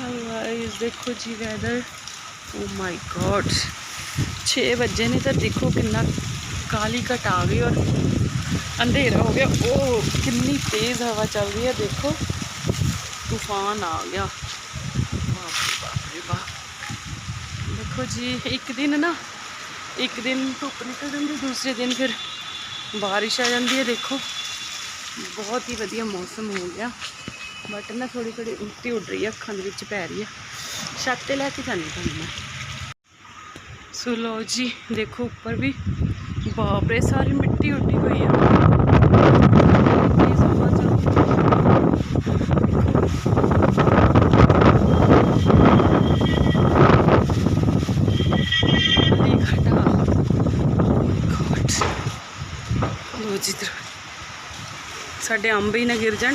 Guys ਦੇਖੋ ਜੀ weather ਓ ਮਾਈ god 6 ਵਜੇ ਨੇ ਤਾਂ ਦੇਖੋ ਕਿੰਨਾ ਕਾਲੀ ਘਟ ਆ ਗਈ ਔਰ ਅੰਧੇਰਾ ਹੋ ਗਿਆ। ਉਹ ਕਿੰਨੀ ਤੇਜ਼ ਹਵਾ ਚੱਲ ਰਹੀ ਹੈ, ਦੇਖੋ। ਤੂਫਾਨ ਆ ਗਿਆ। ਬਾਪ ਦੇਖੋ ਜੀ, ਇੱਕ ਦਿਨ ਨਾ, ਇੱਕ ਦਿਨ ਧੁੱਪ ਨਿਕਲ ਜਾਂਦੀ, ਦੂਸਰੇ ਦਿਨ ਫਿਰ ਬਾਰਿਸ਼ ਆ ਜਾਂਦੀ ਹੈ, ਦੇਖੋ। ਬਹੁਤ ਹੀ ਵਧੀਆ ਮੌਸਮ ਹੋ ਗਿਆ। ਬਟ ਨਾ ਥੋੜੀ ਥੋੜੀ ਉਲਟੀ ਉੱਡ ਰਹੀ ਹੈ ਅੱਖਾਂ ਦੇ ਵਿੱਚ ਪੈ ਰਹੀ ਹੈ ਛੱਤ ਤੇ ਲੈ ਕੇ ਜਾਂਦੀ ਤੁਹਾਨੂੰ ਮੈਂ ਸੋ ਲਓ ਜੀ ਦੇਖੋ ਉੱਪਰ ਵੀ ਬਾਪ ਰੇ ਸਾਰੀ ਮਿੱਟੀ ਉੱਡੀ ਹੋਈ ਹੈ ਤੇਜ਼ ਹਵਾ ਚੱਲ ਰਹੀ ਹੈ। ਅਲੀ ਘਟਾ ਗॉड ਲੋ ਜੀ ਇੱਧਰ ਸਾਡੇ ਅੰਬ ਹੀ ਨਾ ਗਿਰ ਜਾਣ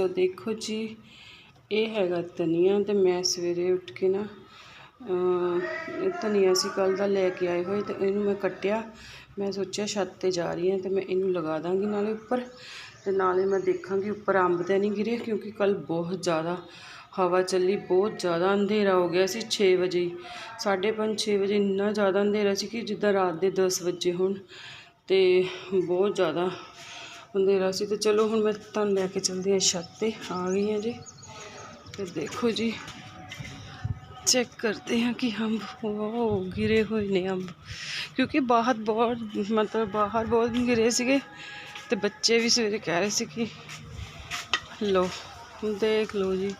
ਸੋ ਦੇਖੋ ਜੀ, ਇਹ ਹੈਗਾ ਧਨੀਆ ਤੇ ਮੈਂ ਸਵੇਰੇ ਉੱਠ ਕੇ ਨਾ ਧਨੀਆ ਸੀ ਕੱਲ ਦਾ ਲੈ ਕੇ ਆਏ ਹੋਏ ਤੇ ਇਹਨੂੰ ਮੈਂ ਕੱਟਿਆ ਮੈਂ ਸੋਚਿਆ ਛੱਤ ਤੇ ਜਾ ਰਹੀ ਹਾਂ ਤੇ ਮੈਂ ਇਹਨੂੰ ਲਗਾ ਦਾਂਗੀ ਨਾਲੇ ਉੱਪਰ ਤੇ ਨਾਲੇ ਮੈਂ ਦੇਖਾਂਗੀ ਉੱਪਰ ਅੰਬ ਤਾਂ ਨਹੀਂ ਗਿਰੇ ਕਿਉਂਕਿ ਕੱਲ ਬਹੁਤ ਜ਼ਿਆਦਾ ਹਵਾ ਚੱਲੀ, ਬਹੁਤ ਜ਼ਿਆਦਾ ਅੰਧੇਰਾ ਹੋ ਗਿਆ ਸੀ 6 ਵਜੇ ਹੀ। ਸਾਢੇ ਪੰਜ 6 ਵਜੇ ਇੰਨਾ ਜ਼ਿਆਦਾ ਅੰਧੇਰਾ ਸੀ ਕਿ ਜਿੱਦਾਂ ਰਾਤ ਦੇ 10 ਵਜੇ ਹੋਣ ਤੇ ਬਹੁਤ ਜ਼ਿਆਦਾ ਅੰਧੇਰਾ ਸੀ ਤੇ ਚਲੋ ਹੁਣ ਮੈਂ ਤੁਹਾਨੂੰ ਲੈ ਕੇ ਚਲਦੀ ਹਾਂ ਛੱਤ ਤੇ ਆ ਗਈ ਹਾਂ ਜੀ ਤੇ ਦੇਖੋ ਜੀ ਚੈੱਕ करते हैं कि हम वो गिरे ਹੋਏ ਨੇ ਅੰਬ ਕਿਉਂਕਿ ਬਾਹਰ ਬਹੁਤ ਮਤਲਬ ਬਾਹਰ ਬਹੁਤ ਗਿਰੇ ਸੀਗੇ ਤੇ ਬੱਚੇ ਵੀ ਸਵੇਰੇ ਕਹਿ ਰਹੇ ਸੀ ਕਿ ਲੋ ਦੇਖ ਲਓ ਜੀ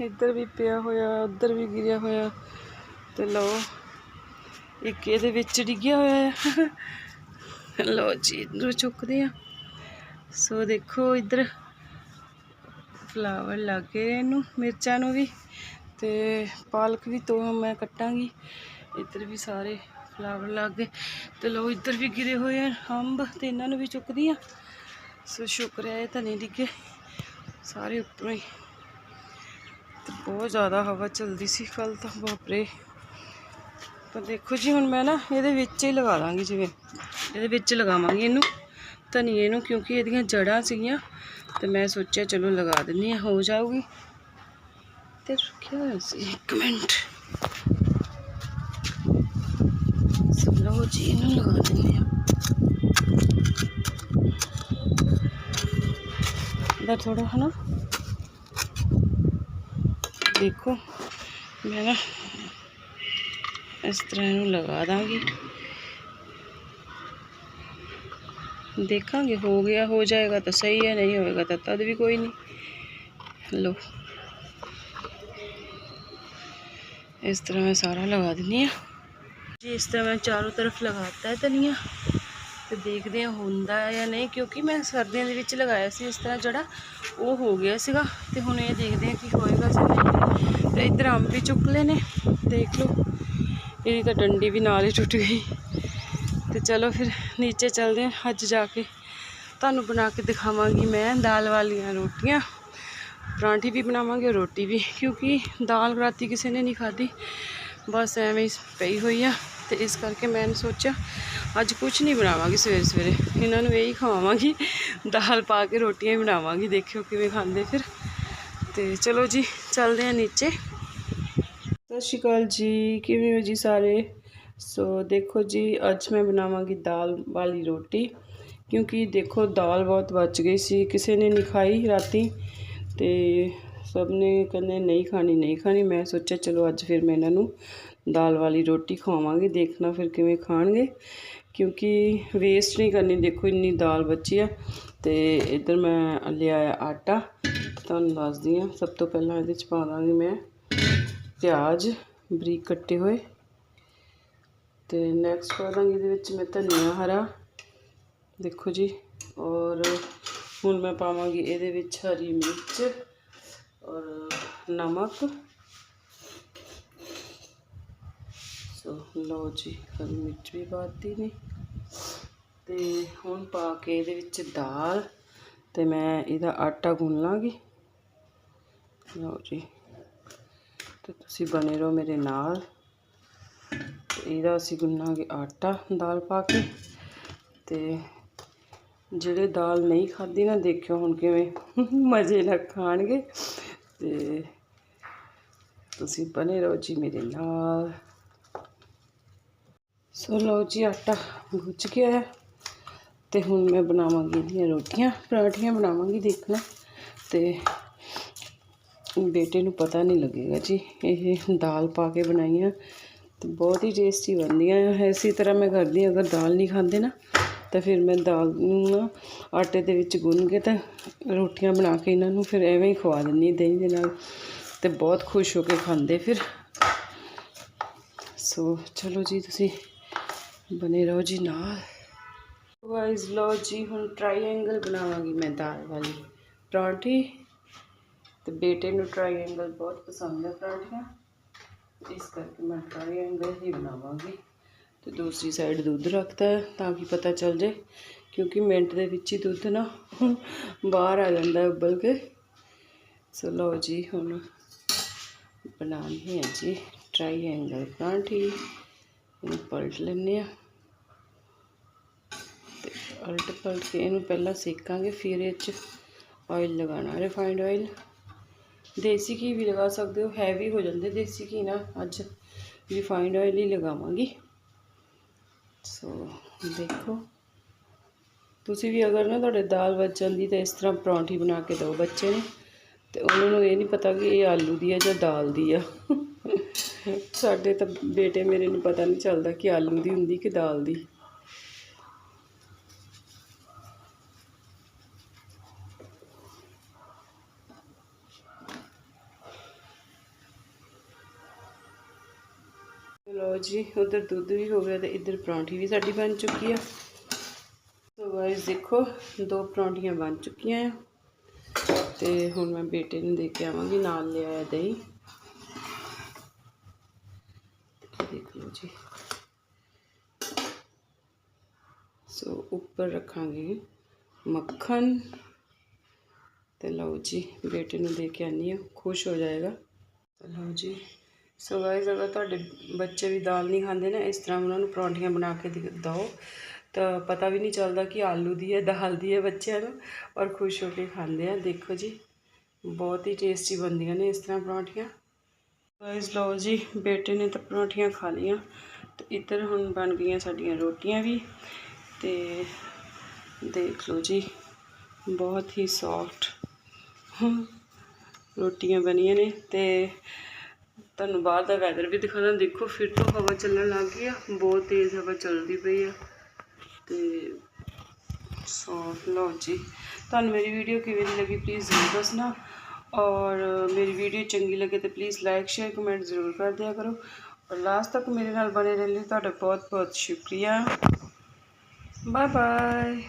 ਇੱਧਰ ਵੀ ਪਿਆ ਹੋਇਆ ਉੱਧਰ ਵੀ ਗਿਰਿਆ ਹੋਇਆ ਤੇ ਲਓ ਇੱਕ ਇਹਦੇ ਵਿੱਚ ਡਿੱਗਿਆ ਹੋਇਆ ਹੈ ਲੋ ਜੀ, ਇੱਧਰੋਂ ਚੁੱਕਦੇ ਆ। ਸੋ ਦੇਖੋ, ਇੱਧਰ ਫਲਾਵਰ ਲੱਗੇ ਇਹਨੂੰ, ਮਿਰਚਾਂ ਨੂੰ ਵੀ ਤੇ ਪਾਲਕ ਵੀ ਤੋਂ ਮੈਂ ਕੱਟਾਂਗੀ। ਇੱਧਰ ਵੀ ਸਾਰੇ ਫਲਾਵਰ ਲੱਗ ਗਏ। ਤੇ ਲੋ ਇੱਧਰ ਵੀ ਗਿਰੇ ਹੋਏ ਆ ਅੰਬ ਤੇ ਇਹਨਾਂ ਨੂੰ ਵੀ ਚੁੱਕਦੀ ਆ। ਸੋ ਸ਼ੁਕਰ ਹੈ, ਇਹ ਤਾਂ ਨਹੀਂ ਡਿੱਗੇ। ਸਾਰੇ ਉੱਪਰੋਂ ਹੀ। ਤੇ ਬਹੁਤ ਜ਼ਿਆਦਾ ਹਵਾ ਚੱਲਦੀ ਸੀ ਕੱਲ ਤਾਂ, ਬਾਪਰੇ। ਤਾਂ ਦੇਖੋ ਜੀ, ਹੁਣ ਮੈਂ ਨਾ ਇਹਦੇ ਵਿੱਚ ਹੀ ਲਗਾ ਦਾਂਗੀ ਜਿਵੇਂ ਇਹਦੇ ਵਿੱਚ ਲਗਾਵਾਂਗੀ ਇਹਨੂੰ। ਧਨੀਏ ਨੂੰ ਕਿਉਂਕਿ ਇਹਦੀਆਂ ਜੜਾਂ ਸੀਗੀਆਂ। ਤੇ ਮੈਂ ਸੋਚਿਆ ਚਲੋ ਲਗਾ ਦਿੰਨੀ ਆ ਹੋ ਜਾਊਗੀ। ਤੇ ਰੁਕਿਆ ਹੋਇਆ ਸੀ ਇੱਕ ਮਿੰਟ। ਲਓ ਜੀ, ਇਹਨੂੰ ਲਗਾ ਦਿੰਦੇ ਆ ਦਾ ਥੋੜਾ ਹਨਾ। ਦੇਖੋ, ਮੈਂ ਨਾ ਇਸ ਤਰ੍ਹਾਂ ਇਹਨੂੰ ਲਗਾ ਦਾਂਗੀ। ਦੇਖਾਂਗੇ, ਹੋ ਗਿਆ, ਹੋ ਜਾਏਗਾ ਤਾਂ ਸਹੀ ਹੈ, ਨਹੀਂ ਹੋਏਗਾ ਤਾਂ ਤਦ ਵੀ ਕੋਈ ਨਹੀਂ। ਲੋ ਇਸ ਤਰ੍ਹਾਂ ਮੈਂ ਸਾਰਾ ਲਗਾ ਦਿੰਨੀ ਆ ਜੀ, ਇਸ ਤਰ੍ਹਾਂ ਮੈਂ ਚਾਰੋਂ ਤਰਫ ਲਗਾਤਾ ਹੈ ਧਨੀਆ। ਤੇ ਦੇਖਦੇ ਹਾਂ ਹੁੰਦਾ ਜਾਂ ਨਹੀਂ, ਕਿਉਂਕਿ ਮੈਂ ਸਰਦੀਆਂ ਦੇ ਵਿੱਚ ਲਗਾਇਆ ਸੀ ਇਸ ਤਰ੍ਹਾਂ ਜਿਹੜਾ ਉਹ ਹੋ ਗਿਆ ਸੀਗਾ। ਤੇ ਹੁਣ ਇਹ ਦੇਖਦੇ ਹਾਂ ਕਿ ਹੋਏਗਾ ਜਾਂ ਨਹੀਂ। ਤੇ ਇੱਧਰ ਅੰਬ ਵੀ ਚੁੱਕ ਲਏ ਨੇ। ਦੇਖ ਲਓ। ਇਹਦੀ ਤਾਂ ਡੰਡੀ ਵੀ ਨਾਲ ਹੀ ਟੁੱਟ ਗਈ। ਤੇ ਚਲੋ ਫਿਰ ਨੀਚੇ ਚੱਲਦੇ ਹਾਂ ਅੱਜ ਜਾ ਕੇ। ਤੁਹਾਨੂੰ ਬਣਾ ਕੇ ਦਿਖਾਵਾਂਗੀ ਮੈਂ ਦਾਲ ਵਾਲੀਆਂ ਰੋਟੀਆਂ। ਪਰਾਂਠੀ ਵੀ ਬਣਾਵਾਂਗੇ, ਰੋਟੀ ਵੀ। ਕਿਉਂਕਿ ਦਾਲ ਰਾਤੀ ਕਿਸੇ ਨੇ ਨਹੀਂ ਖਾਧੀ। ਬਸ ਐਵੇਂ ਹੀ ਪਈ ਹੋਈ ਆ। ਤੇ ਇਸ ਕਰਕੇ ਮੈਂ ਸੋਚਿਆ, ਅੱਜ ਕੁਝ ਨਹੀਂ ਬਣਾਵਾਂਗੀ ਸਵੇਰੇ ਸਵੇਰੇ। ਇਹਨਾਂ ਨੂੰ ਇਹੀ ਖਵਾਵਾਂਗੀ, ਦਾਲ ਪਾ ਕੇ ਰੋਟੀਆਂ ਹੀ ਬਣਾਵਾਂਗੀ। ਦੇਖਿਓ ਕਿਵੇਂ ਖਾਂਦੇ ਫਿਰ। ਤੇ ਚਲੋ ਜੀ, ਚੱਲਦੇ ਆ ਨੀਚੇ। ਸਤਿ ਸ਼੍ਰੀ ਅਕਾਲ ਜੀ, ਕਿਵੇਂ ਹੋ ਜੀ ਸਾਰੇ? ਸੋ ਦੇਖੋ ਜੀ, ਅੱਜ ਮੈਂ ਬਣਾਵਾਂਗੀ ਦਾਲ ਵਾਲੀ ਰੋਟੀ, ਕਿਉਂਕਿ ਦੇਖੋ ਦਾਲ ਬਹੁਤ ਬਚ ਗਈ ਸੀ, ਕਿਸੇ ਨੇ ਨਹੀਂ ਖਾਈ ਰਾਤੀ ਤੇ ਸਭ ਨੇ ਕਹਿੰਦੇ ਨਹੀਂ ਖਾਣੀ ਨਹੀਂ ਖਾਣੀ। ਮੈਂ ਸੋਚਿਆ ਚਲੋ ਅੱਜ ਫਿਰ ਮੈਂ ਇਹਨਾਂ ਨੂੰ ਦਾਲ ਵਾਲੀ ਰੋਟੀ ਖਵਾਵਾਂਗੀ, ਦੇਖਣਾ ਫਿਰ ਕਿਵੇਂ ਖਾਣਗੇ, ਕਿਉਂਕਿ ਵੇਸਟ ਨਹੀਂ ਕਰਨੀ। ਦੇਖੋ ਇੰਨੀ ਦਾਲ ਬਚੀ ਆ ਤੇ ਇੱਧਰ ਮੈਂ ਲਿਆਇਆ ਆਟਾ, ਤੁਹਾਨੂੰ ਦੱਸਦੀ ਹਾਂ। ਸਭ ਤੋਂ ਪਹਿਲਾਂ ਇਹਦੇ ਚ ਪਾ ਦਾਂਗੀ ਮੈਂ। ਪਿਆਜ਼, ਬਰੀਕ ਕੱਟੇ ਹੋਏ। ਤੇ ਨੈਕਸਟ ਪਾ ਦਾਂਗੀ ਇਹਦੇ ਵਿੱਚ ਮੈਂ ਧਨੀਆ ਹਰਾ। ਦੇਖੋ ਜੀ, ਔਰ ਹੁਣ ਮੈਂ ਪਾਵਾਂਗੀ ਇਹਦੇ ਵਿੱਚ ਹਰੀ ਮਿਰਚ ਔਰ ਨਮਕ। ਸੋ ਲਓ ਜੀ, ਹਰੀ ਮਿਰਚ ਵੀ ਪਾਤੀ ਨੇ। ਤੇ ਹੁਣ ਪਾ ਕੇ ਇਹਦੇ ਵਿੱਚ ਦਾਲ, ਤੇ ਮੈਂ ਇਹਦਾ ਆਟਾ ਗੁੰਨ ਲਾਂਗੀ। ਲਓ ਜੀ। ਤੇ ਤੁਸੀਂ ਬਣੇ ਰਹੋ ਮੇਰੇ ਨਾਲ। ਇਹਦਾ ਅਸੀਂ ਗੁੰਨਾਂਗੇ ਆਟਾ, ਦਾਲ ਪਾ ਕੇ। ਤੇ ਜਿਹੜੇ ਦਾਲ ਨਹੀਂ ਖਾਧੀ ਨਾ, ਦੇਖਿਓ ਹੁਣ ਕਿਵੇਂ ਮਜ਼ੇ ਨਾਲ ਖਾਣਗੇ। ਤੇ ਤੁਸੀਂ ਬਣੇ ਰਹੋ ਜੀ ਮੇਰੇ ਨਾਲ। ਸੋ ਲਓ ਜੀ, ਆਟਾ ਗੁੱਝ ਗਿਆ ਹੈ। ਤੇ ਹੁਣ ਮੈਂ ਬਣਾਵਾਂਗੀ ਇਹਦੀਆਂ ਰੋਟੀਆਂ, ਪਰਾਠੀਆਂ ਬਣਾਵਾਂਗੀ ਦੇਖਣਾ। ਤੇ ਬੇਟੇ ਨੂੰ ਪਤਾ ਨਹੀਂ ਲੱਗੇਗਾ ਜੀ। ਇਹ ਦਾਲ ਪਾ ਕੇ ਬਣਾਈਆਂ ਤੇ ਬਹੁਤ ਹੀ ਟੇਸਟੀ ਬਣਦੀਆਂ ਆ। ਇਸੇ ਤਰ੍ਹਾਂ ਮੈਂ ਕਰਦੀ ਹਾਂ, ਅਗਰ ਦਾਲ ਨਹੀਂ ਖਾਂਦੇ ਨਾ ਤਾਂ ਫਿਰ ਮੈਂ ਦਾਲ ਨੂੰ ਨਾ ਆਟੇ ਦੇ ਵਿੱਚ ਗੁੰਨ ਕੇ ਤਾਂ ਰੋਟੀਆਂ ਬਣਾ ਕੇ ਇਹਨਾਂ ਨੂੰ ਫਿਰ ਐਵੇਂ ਹੀ ਖਵਾ ਦਿੰਦੀ ਦਹੀਂ ਦੇ ਨਾਲ ਤੇ ਬਹੁਤ ਖੁਸ਼ ਹੋ ਕੇ ਖਾਂਦੇ ਫਿਰ। ਸੋ ਚਲੋ ਜੀ ਤੁਸੀਂ ਬਨੇ ਰਹੋ ਜੀ ਨਾਲ। ਗਾਇਸ ਲਓ ਜੀ ਹੁਣ ਟ੍ਰਾਈਐਂਗਲ ਬਣਾਵਾਂਗੀ ਮੈਂ ਦਾਲ ਵਾਲੀ। ਪਰੌਂਠੀ ਤੇ ਬੇਟੇ ਨੂੰ ਟ੍ਰਾਈਐਂਗਲ ਬਹੁਤ ਪਸੰਦ ਹੈ ਪਰਾਂਠੀਆਂ ਇਸ ਕਰਕੇ ਮੈਂ ਟ੍ਰਾਈਐਂਗਲ ਹੀ ਬਣਾਵਾਂਗੀ। ਤੇ ਦੂਸਰੀ ਸਾਈਡ ਦੁੱਧ ਰੱਖਤਾ ਤਾਂ ਕਿ ਪਤਾ ਚੱਲ ਜੇ ਕਿਉਂਕਿ ਮਿੰਟ ਦੇ ਵਿੱਚ ਹੀ ਦੁੱਧ ਨਾ ਬਾਹਰ ਆ ਜਾਂਦਾ ਉਬਲ ਕੇ। ਸੋ ਲਓ ਜੀ, ਹੁਣ ਬਣਾਉਣੀ ਹੈ ਜੀ ਟ੍ਰਾਈਐਂਗਲ ਪਰਾਂਠੀ ਇਹਨੂੰ ਪਲਟ ਲੈਂਦੇ ਆ ਤੇ ਉਲਟ ਪਲਟ ਕੇ ਇਹਨੂੰ ਪਹਿਲਾਂ ਸੇਕਾਂਗੇ, ਫਿਰ ਇਹ 'ਚ ਆਇਲ ਲਗਾਉਣਾ ਰਿਫਾਈਂਡ ਆਇਲ ਦੇਸੀ ਘੀ ਵੀ ਲਗਾ ਸਕਦੇ ਹੋ ਹੈਵੀ ਹੋ ਜਾਂਦੇ ਦੇਸੀ ਘੀ ਨਾ, ਅੱਜ ਰਿਫਾਈਂਡ ਆਇਲ ਹੀ ਲਗਾਵਾਂਗੀ। ਸੋ ਦੇਖੋ। ਤੁਸੀਂ ਵੀ ਅਗਰ ਨਾ ਤੁਹਾਡੇ ਦਾਲ ਬਚ ਜਾਂਦੀ ਤਾਂ ਇਸ ਤਰ੍ਹਾਂ ਪਰੌਂਠੀ ਬਣਾ ਕੇ ਦਿਓ ਬੱਚੇ ਨੂੰ, ਤੇ ਉਹਨਾਂ ਨੂੰ ਇਹ ਨਹੀਂ ਪਤਾ ਕਿ ਇਹ ਆਲੂ ਦੀ ਆ ਜਾਂ ਦਾਲ ਦੀ ਆ। ਸਾਡੇ ਤਾਂ ਬੇਟੇ ਮੇਰੇ ਨੂੰ ਪਤਾ ਨਹੀਂ ਚੱਲਦਾ ਕਿ ਆਲੂ ਦੀ ਹੁੰਦੀ ਕਿ ਦਾਲ ਦੀ। ਜੀ, ਉਧਰ ਦੁੱਧ ਵੀ ਹੋ ਗਿਆ ਤੇ ਇੱਧਰ ਪਰੌਂਠੀ ਵੀ ਸਾਡੀ ਬਣ ਚੁੱਕੀ ਆ। ਸੋ ਗਾਇਸ ਦੇਖੋ, ਦੋ ਪਰੌਂਠੀਆਂ ਬਣ ਚੁੱਕੀਆਂ ਆ। ਤੇ ਹੁਣ ਮੈਂ ਬੇਟੇ ਨੂੰ ਦੇ ਕੇ ਆਵਾਂਗੀ, ਨਾਲ ਲਿਆਇਆ ਦਹੀਂ। ਦੇਖ ਲਓ ਜੀ। ਸੋ ਉੱਪਰ ਰੱਖਾਂਗੇ ਮੱਖਣ। ਤੇ ਲਓ ਜੀ, ਬੇਟੇ ਨੂੰ ਦੇ ਕੇ ਆਨੀ ਆ, ਖੁਸ਼ ਹੋ ਜਾਏਗਾ। ਲਓ ਜੀ ਸੋ ਗਾਇਸ ਅਗਰ ਤੁਹਾਡੇ ਬੱਚੇ ਵੀ ਦਾਲ ਨਹੀਂ ਖਾਂਦੇ ਨਾ, ਇਸ ਤਰ੍ਹਾਂ ਉਹਨਾਂ ਨੂੰ ਪਰੌਂਠੀਆਂ ਬਣਾ ਕੇ ਦਿਓ। ਤਾਂ ਪਤਾ ਵੀ ਨਹੀਂ ਚੱਲਦਾ ਕਿ ਆਲੂ ਦੀ ਹੈ, ਦਾਲ ਦੀ ਹੈ ਬੱਚਿਆਂ ਨੂੰ, ਔਰ ਖੁਸ਼ ਹੋ ਕੇ ਖਾਂਦੇ ਆ। ਦੇਖੋ ਜੀ, ਬਹੁਤ ਹੀ ਟੇਸਟੀ ਬਣਦੀਆਂ ਨੇ ਇਸ ਤਰ੍ਹਾਂ ਪਰੌਂਠੀਆਂ। ਗਾਇਸ ਲਓ ਜੀ, ਬੇਟੇ ਨੇ ਤਾਂ ਪਰੌਂਠੀਆਂ ਖਾ ਲਈਆਂ। ਤੇ ਇੱਧਰ ਹੁਣ ਬਣ ਗਈਆਂ ਸਾਡੀਆਂ ਰੋਟੀਆਂ ਵੀ। ਤੇ ਦੇਖ ਲਓ ਜੀ, ਬਹੁਤ ਹੀ ਸੌਫਟ ਰੋਟੀਆਂ ਬਣੀਆਂ ਨੇ। ਤੇ ਤੁਹਾਨੂੰ ਬਾਹਰ ਦਾ ਵੈਦਰ ਵੀ ਦਿਖਾਣਾ ਦੇਖੋ ਫਿਰ ਤੋਂ ਹਵਾ ਚੱਲਣ ਲੱਗ ਗਈ ਆ, ਬਹੁਤ ਤੇਜ਼ ਹਵਾ ਚੱਲਦੀ ਪਈ ਆ। ਤੇ ਸੋ ਲਓ ਜੀ। ਤੁਹਾਨੂੰ ਮੇਰੀ ਵੀਡੀਓ ਕਿਵੇਂ ਦੀ ਲੱਗੀ ਪਲੀਜ਼ ਜ਼ਰੂਰ ਦੱਸਣਾ। ਔਰ ਮੇਰੀ ਵੀਡੀਓ ਚੰਗੀ ਲੱਗੇ ਤਾਂ ਪਲੀਜ਼ ਲਾਈਕ ਸ਼ੇਅਰ ਕਮੈਂਟ ਜ਼ਰੂਰ ਕਰ ਦਿਆ ਕਰੋ। ਔਰ ਲਾਸਟ ਤੱਕ ਮੇਰੇ ਨਾਲ ਬਣੇ ਰਹਿਣ ਲਈ ਤੁਹਾਡਾ ਬਹੁਤ ਬਹੁਤ ਸ਼ੁਕਰੀਆ। Bye bye